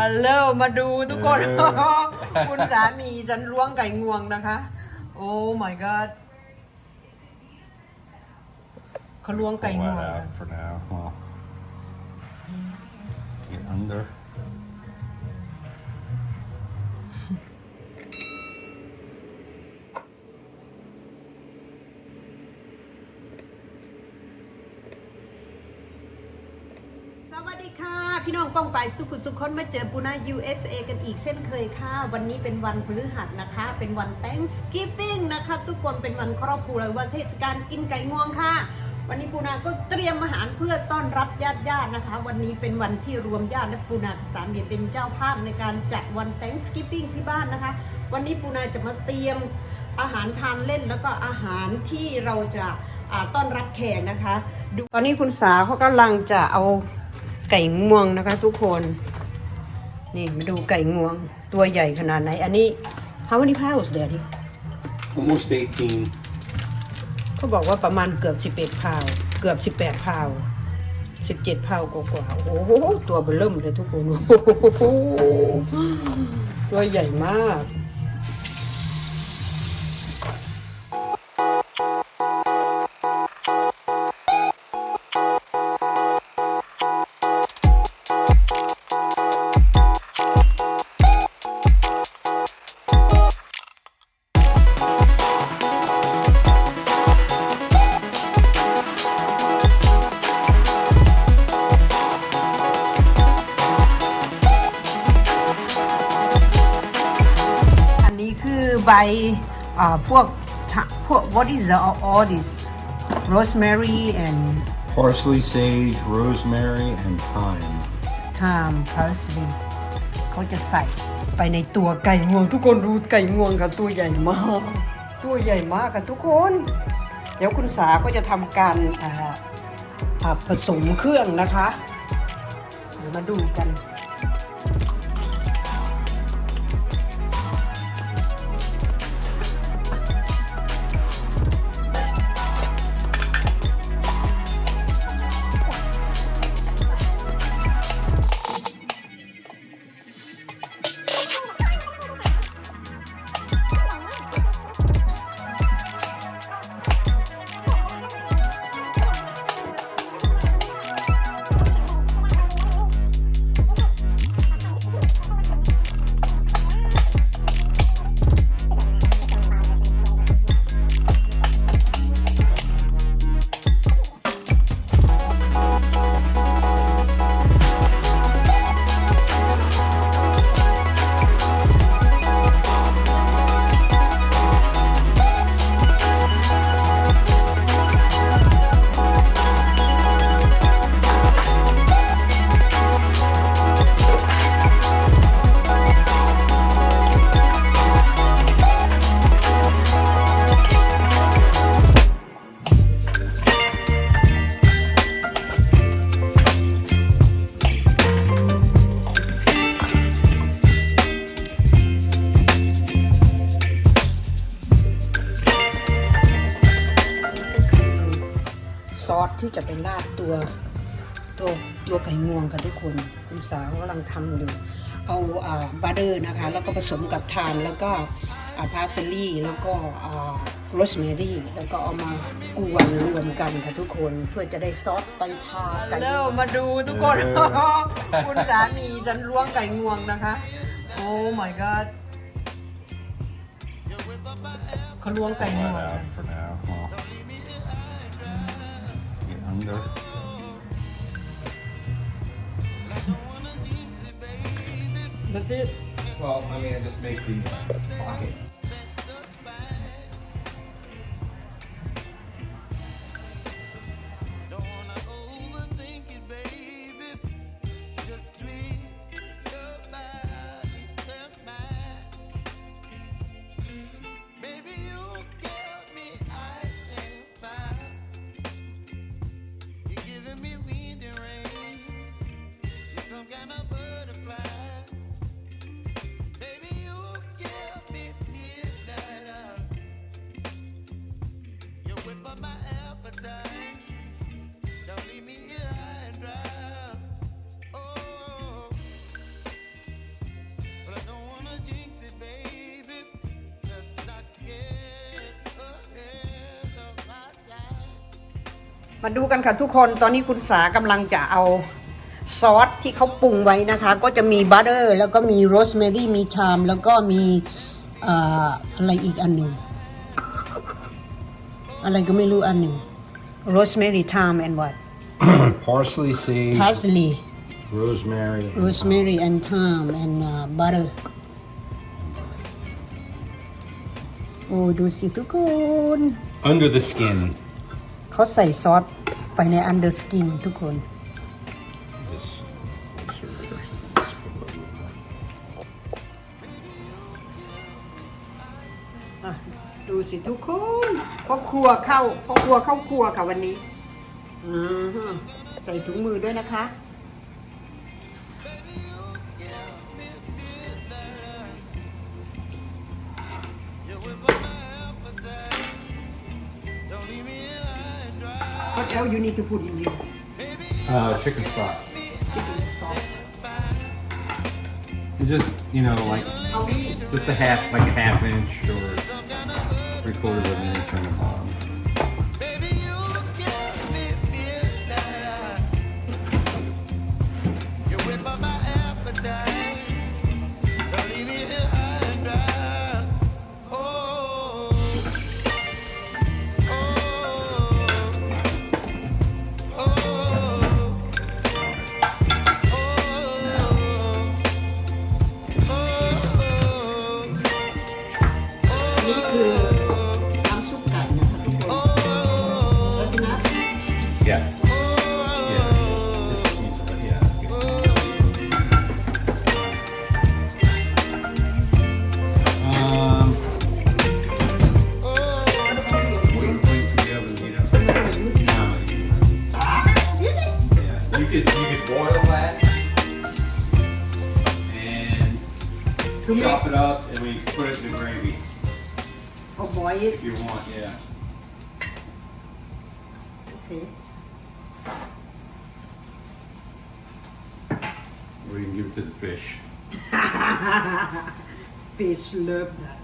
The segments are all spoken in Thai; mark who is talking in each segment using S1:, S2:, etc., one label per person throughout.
S1: ฮัลโหลมาดูทุกคน
S2: เออ
S1: คุณสามีฉันล้วงไก่งวงนะคะ โอ้ my god เขาล้วงไก่
S2: Pull
S1: งวง
S2: that
S1: กัน
S2: out for now. Well, get under.
S3: พี่น้องป้องไปสุขุสุขคนมาเจอปูนา USA กันอีกเช่นเคยค่ะ วันนี้เป็นวันพฤหัสนะคะ เป็นวัน Thanksgiving นะคะทุกคนเป็นวันครอบครัววันเทศกาลกินไก่งวงค่ะ วันนี้ปูนาก็เตรียมอาหารเพื่อต้อนรับญาติญาติๆนะคะ วันนี้เป็นวันที่รวมญาติและปูนาสามีเป็นเจ้าภาพในการจัดวัน Thanksgiving ที่บ้านนะคะ วันนี้ปูนาจะมาเตรียมอาหารทานเล่นแล้วก็อาหารที่เราจะต้อนรับแขกนะคะ
S1: ตอนนี้คุณสาเขากำลังจะเอา ไก่งวงนะคะ ทุกคน นี่มาดูไก่งวง ตัวใหญ่ขนาดไหน อันนี้ how many pounds daddy
S2: Almost 18.
S1: เขาบอกว่าประมาณเกือบ11พาวด์เกือบ18พาวด์17พาวด์กว่าๆโอ้โห ตัวเบอเริ่มเลยทุกคน โอ้โห ตัวใหญ่มาก อ่าพวกทะพวก what is the all this rosemary and
S2: Parsley, sage, rosemary, and thyme.
S1: thyme parsley เขาจะใส่ไปในตัวไก่งวง ทุกคนดูไก่งวงกับตัวใหญ่มาก ตัวใหญ่มากกันทุกคน เดี๋ยวคุณสาก็จะทำการอ่าอ่าผสมเครื่องนะคะ เดี๋ยวมาดูกัน ทำอยู่ เอาอ่าบัตเตอร์นะคะ แล้วก็ผสมกับทานแล้วก็พาสลีแล้วก็โรสแมรี่ แล้วก็เอามากวนรวมกันค่ะทุกคนเพื่อจะได้ซอสไปทาไก่เริ่มมาดูทุกคน
S2: เออ
S1: คุณสามีฉันล้วงไก่งวงนะคะ โอ้ my god เขาล้วงไก่
S2: Pull
S1: งวง
S2: that
S1: กัน
S2: out for now. Well, get under.
S1: That's it
S4: Well, I mean, I just make the pockets.
S1: มาดูกันค่ะทุกคนตอนนี้คุณสากำลังจะเอาซอสที่เขาปรุงไว้นะคะ ก็จะมีบัตเตอร์แล้วก็มีโรสแมรี่มีชามแล้วก็มีเอ่ออะไรอีกอันหนึ่งอะไรก็ไม่รู้อันหนึ่งโรสแมรี่ thyme and what
S4: Parsley seed,
S1: parsley
S4: rosemary, and
S1: rosemary and thyme and uh, butter โอ้ดูสิทุกคน
S4: under the skin.
S1: เขาใส่ซอสไปใน under skin ทุกคน
S4: This closer. Let's pull it over.
S1: อะดูสิทุกคนพ่อครัวเข้าพ่อครัวเข้าครัวค่ะวันนี้อือฮึใส่ถุงมือด้วยนะคะ What else you need to put in here?
S2: Uh, chicken stock.
S1: Chicken stock.
S2: Just, you know, like just a half, like a half inch or three quarters of an inch on the bottom. Yeah. Fish
S1: love that.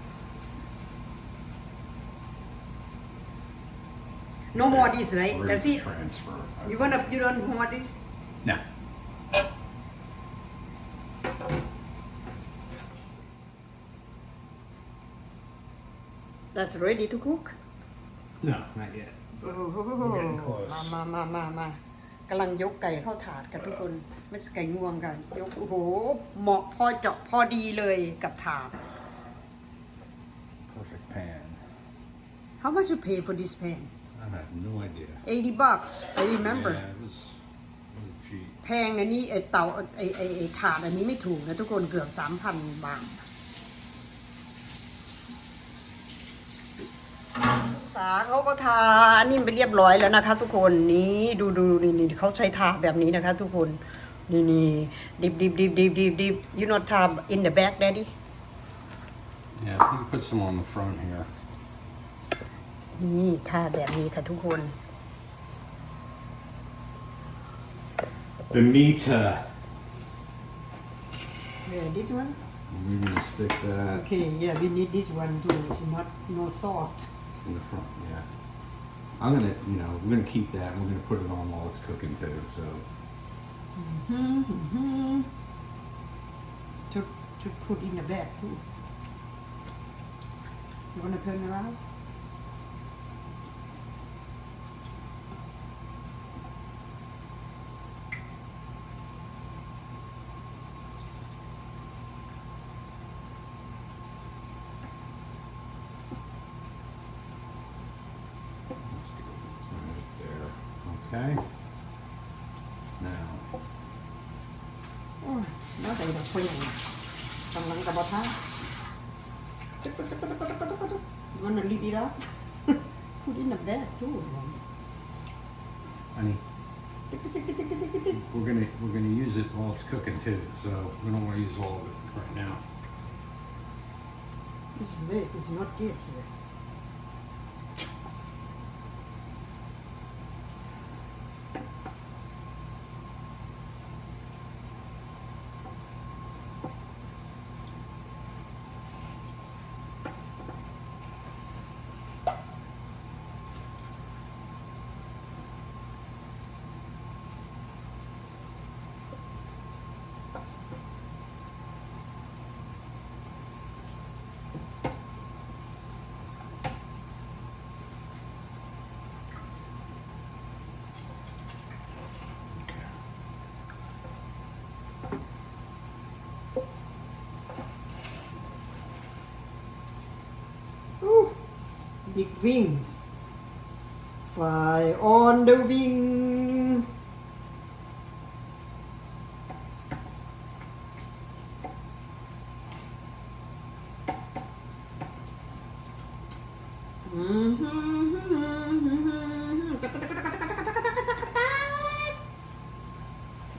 S1: No more this, right?
S2: Or
S1: That's it.
S2: transfer.
S1: You wanna, you don't want this?
S2: No.
S1: That's ready to cook?
S2: No, not yet.
S1: โอ้โห
S2: We're getting close.
S1: มามามามามากำลังยกไก่เข้าถาดกันทุกคน ไม่ใช่ไก่งวงกัน ยก โอ้โห เหมาะพอเจาะพอดีเลยกับถาด How much you pay for this pan
S2: I have no idea.
S1: 80 bucks I remember
S2: Yeah, it was, it was cheap.
S1: แพงอันนี้ไอเตาไอไอไอถาดอันนี้ไม่ถูกนะทุกคนเกือบ 3,000 บาท สาเขาก็ทา อันนี้ไปเรียบร้อยแล้วนะคะ ทุกคนนี่ดูดูนี่นี่เขาใช้ทาแบบนี้นะคะ ทุกคนนี่นี่ดิบดิบดิบดิบดิบดิบ you not ทา in the back daddy
S2: Yeah, you can put some on the front here.
S1: นี่ทาแบบนี้ค่ะทุกคน
S2: The Mita.
S1: yeah this one
S2: We're gonna stick that
S1: okay yeah we need this one too it's not no salt
S2: in the front. Yeah. I'm gonna, you know, we're gonna keep that. and We're gonna put it on while it's cooking too. So
S1: to to put in the bag too you wanna turn around
S2: Okay. Now,
S1: โอ้ยน่าใส่ดอกเฟืองกำลังกับบะท่ามันน่ะรีบอีแล้ว put in the bag too
S2: honey, we're gonna we're gonna use it while it's cooking too. So we don't want to use all of it right now.
S1: this bag is not good here big wings. Fly on the wing. Mm-hmm.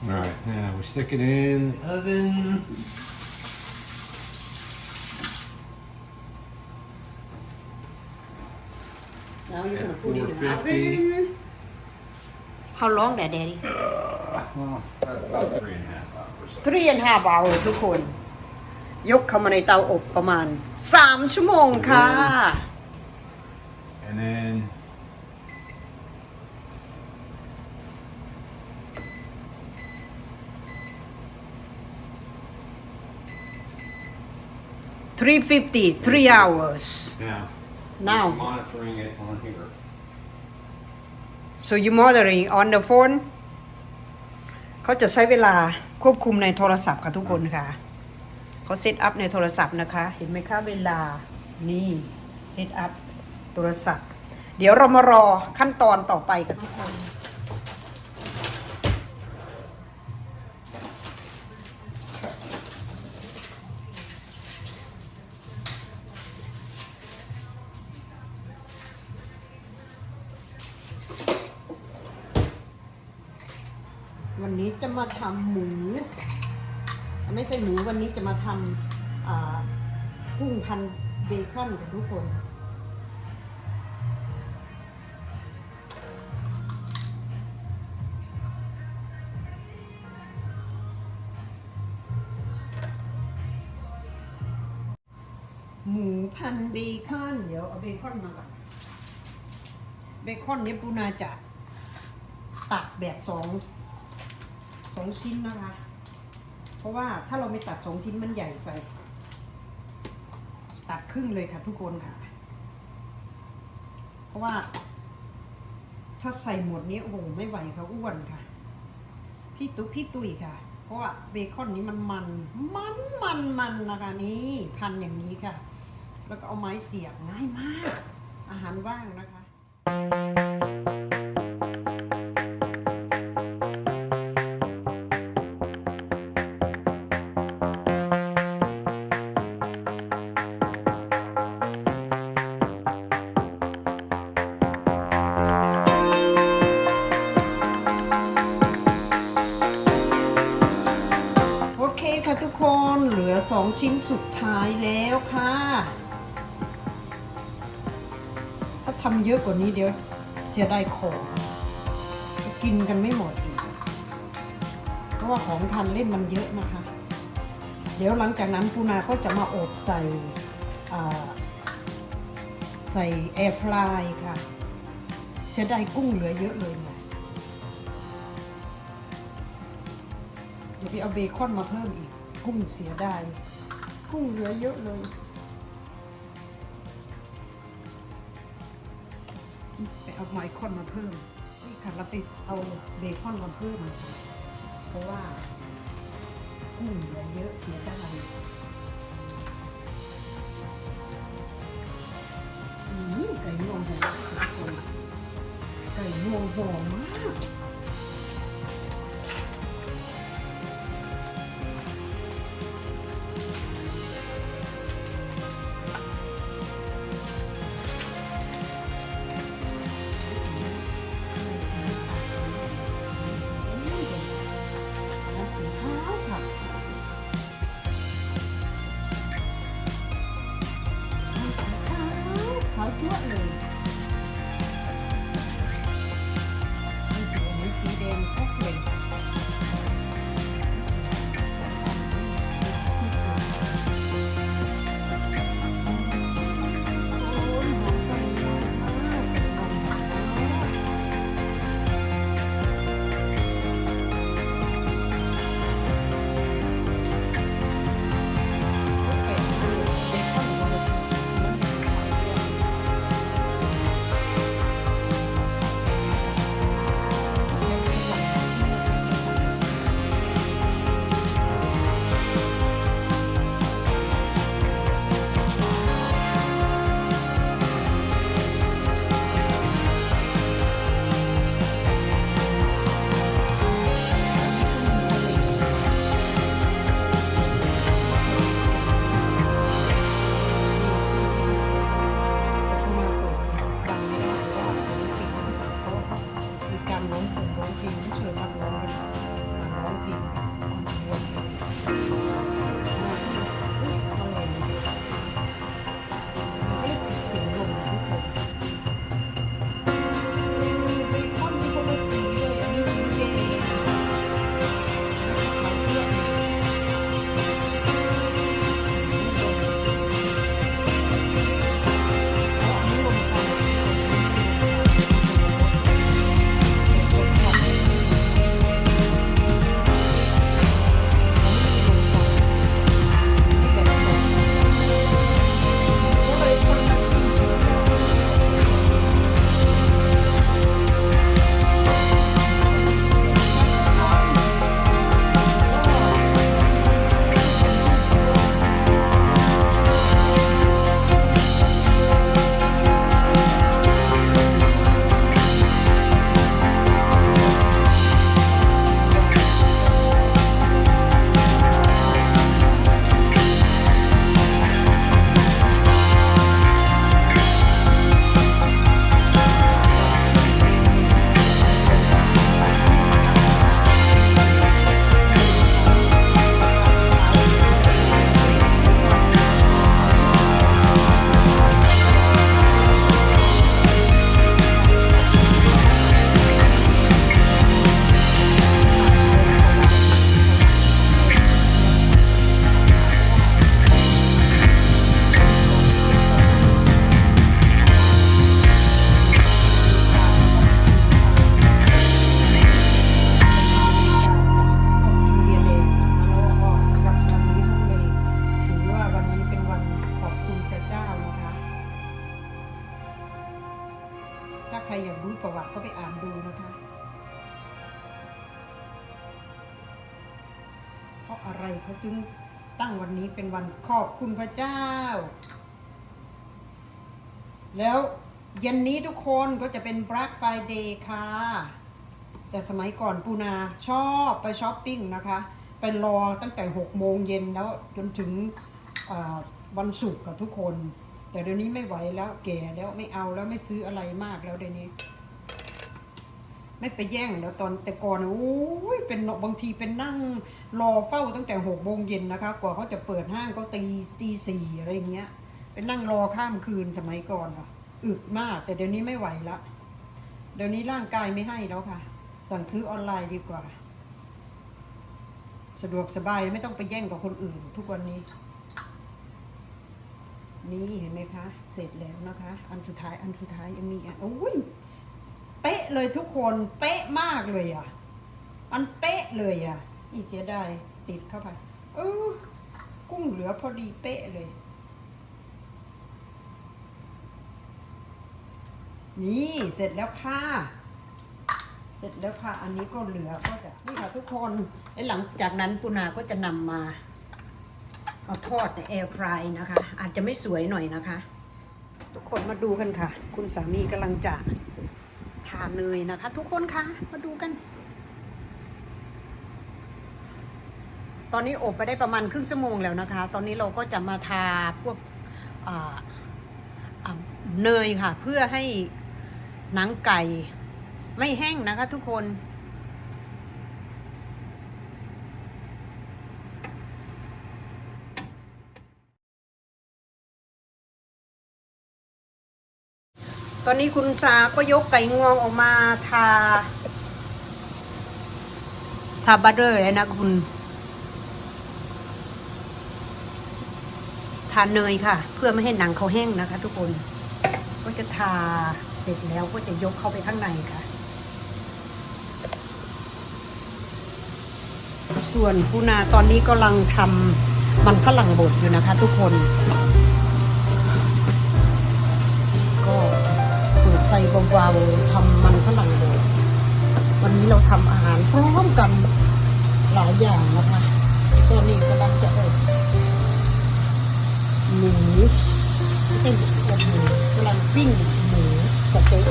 S2: All right, now we stick it in the oven.
S1: Gonna
S2: At
S1: put it in the
S2: 450.
S1: oven. How long that, Daddy?
S2: Well, about three and a half hours.
S1: three and a half hour ทุกคน ยกเข้ามาในเตาอบประมาณ 3 ชั่วโมงค่ะ
S2: And then
S1: three fifty three hours
S2: now
S1: now
S2: monitoring it on here.
S1: So you monitoring on the phone เขาจะใช้เวลาควบคุมในโทรศัพท์ค่ะทุกคนค่ะ เขาเซตอัพในโทรศัพท์นะคะ เห็นไหมคะเวลา นี่เซตอัพโทรศัพท์ เดี๋ยวเรามารอขั้นตอนต่อไปกันทุกคน วันนี้จะมาทำหมู ไม่ใช่หมูวันนี้จะมาทำอ่ากุ้งพันเบคอนกับทุกคนหมูพันเบคอน เดี๋ยวเอาเบคอนมาก่อน เบคอนนี้ปูนาจะตัดแบบสอง องชิ้นนะคะ เพราะว่าถ้าเราไม่ตัดสองชิ้นมันใหญ่ไป ตัดครึ่งเลยค่ะทุกคนค่ะ เพราะว่า ถ้าใส่หมดนี้โอ้โหไม่ไหวค่ะอ้วนค่ะ พี่ตุ๊กพี่ตุยค่ะ เพราะว่าเบคอนนี้มันมันมันมันมันนะคะนี่พันอย่างนี้ค่ะ แล้วก็เอาไม้เสียบง่ายมาก อาหารว่างนะคะ ชิ้นสุดท้ายแล้วค่ะ ถ้าทำเยอะกว่านี้เดี๋ยว เสียดายของจะกินกันไม่หมดอีก เพราะว่าของทานเล่นมันเยอะนะคะ เดี๋ยวหลังจากนั้นปูนาก็จะมาอบใส่ใส่แอร์ฟรายค่ะ เสียดายกุ้งเหลือเยอะเลยเนี่ยเดี๋ยวไปเอาเบคอนมาเพิ่มอีก กุ้งเสียดาย กุ้งเหลือเยอะเลยไปเอาไมคอนมาเพิ่มนี่ค่ะเราไปเอาเบคอนมาเพิ่มนะคะเพราะว่ากุ้งเหลือเยอะเสียดายอืมไก่งวงหอมไก่งวงหอมมาก คุณพระเจ้า แล้วเย็นนี้ทุกคนก็จะเป็น Black Friday ค่ะ แต่สมัยก่อนปูนาชอบไปช้อปปิ้งนะคะไปรอตั้งแต่ 6 โมงเย็นแล้วจนถึงวันศุกร์กับทุกคน แต่เดี๋ยวนี้ไม่ไหวแล้วแก่แล้วไม่เอาแล้วไม่ซื้ออะไรมากแล้วเดี๋ยวนี้ ไม่ไปแย่งแล้วตอนแต่ก่อนนะโอ้ยเป็นบางทีเป็นนั่งรอเฝ้าตั้งแต่หกโมงเย็นนะคะ กว่าเขาจะเปิดห้างก็ตีตีสี่อะไรเงี้ยเป็นนั่งรอข้ามคืนสมัยก่อนค่ะอึดมาก แต่เดี๋ยวนี้ไม่ไหวละเดี๋ยวนี้ร่างกายไม่ให้แล้วค่ะ สั่งซื้อออนไลน์ดีกว่า สะดวกสบายไม่ต้องไปแย่งกับคนอื่น ทุกวันนี้ นี่เห็นไหมคะ เสร็จแล้วนะคะ อันสุดท้ายอันสุดท้ายยังมีอันโอ้ย เป๊ะเลยทุกคนเป๊ะมากเลยอะ มันเป๊ะเลยอะ อีเสียดายติดเข้าไปเออกุ้งเหลือพอดีเป๊ะเลย นี่เสร็จแล้วค่ะ เสร็จแล้วค่ะ อันนี้ก็เหลือก็จะนี่ค่ะทุกคนแล้วหลังจากนั้นปุนาก็จะนำมาเอาทอดในแอร์ฟรายนะคะ อาจจะไม่สวยหน่อยนะคะ ทุกคนมาดูกันค่ะ คุณสามีกำลังจะ ทาเนยนะคะ ทุกคนคะมาดูกัน ตอนนี้อบไปได้ประมาณครึ่งชั่วโมงแล้วนะคะ ตอนนี้เราก็จะมาทาพวกเนยค่ะ เพื่อให้หนังไก่ไม่แห้งนะคะ ทุกคน อนนี้คุณสาก็ยกไก่งวงออกมาทา ทาบัตเตอร์เลยนะคุณ ทาเนยค่ะ เพื่อไม่ให้หนังเขาแห้งนะคะ ทุกคน ก็จะทาเสร็จแล้วก็จะยกเข้าไปข้างในค่ะ ส่วนปูนาตอนนี้กำลังทำมันฝรั่งบดอยู่นะคะ ทุกคน เปิดไฟเบาๆทำมันฝรั่งบดวันนี้เราทำอาหารพร้อมกันหลายอย่างนะคะตอนนี้กำลังจะอบหมูไม่ใช่อบหมูกำลังปิ้งหมูสเต็ก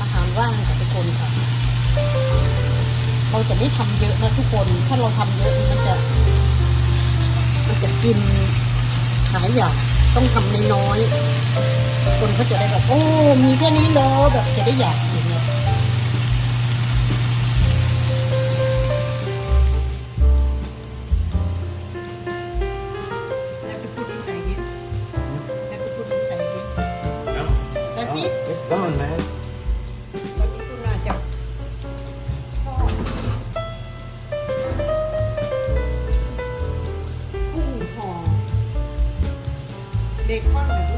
S1: อาหารว่างค่ะทุกคนค่ะเราจะไม่ทำเยอะนะทุกคน ถ้าเราทำเยอะมันจะ มันจะกิน ขายอย่างต้องทำน้อยๆคนเขาจะได้แบบโอ้มีแค่นี้เหรอแบบจะได้อยาก เ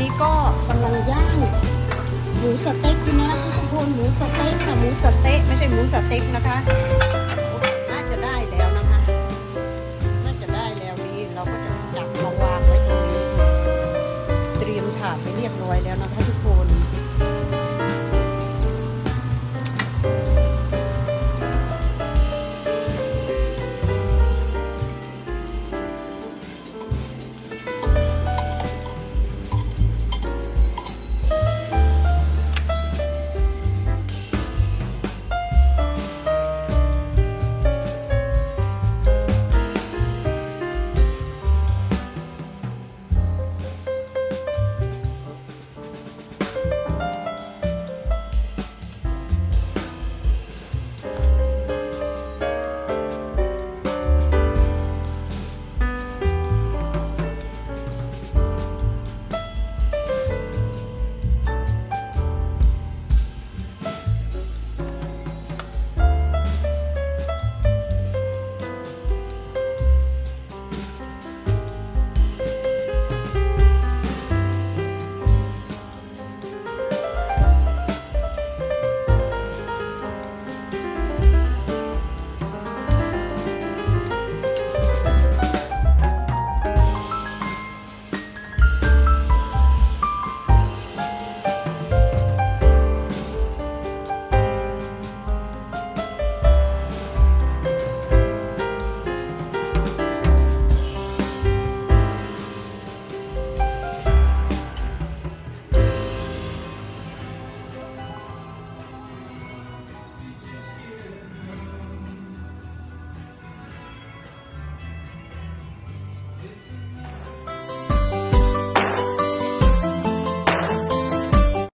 S1: นี้ก็กำลังย่างหมูสเต็กอยู่นะทุกคนหมูสเต็กค่ะหมูสเต็กไม่ใช่หมูสเต็กนะคะ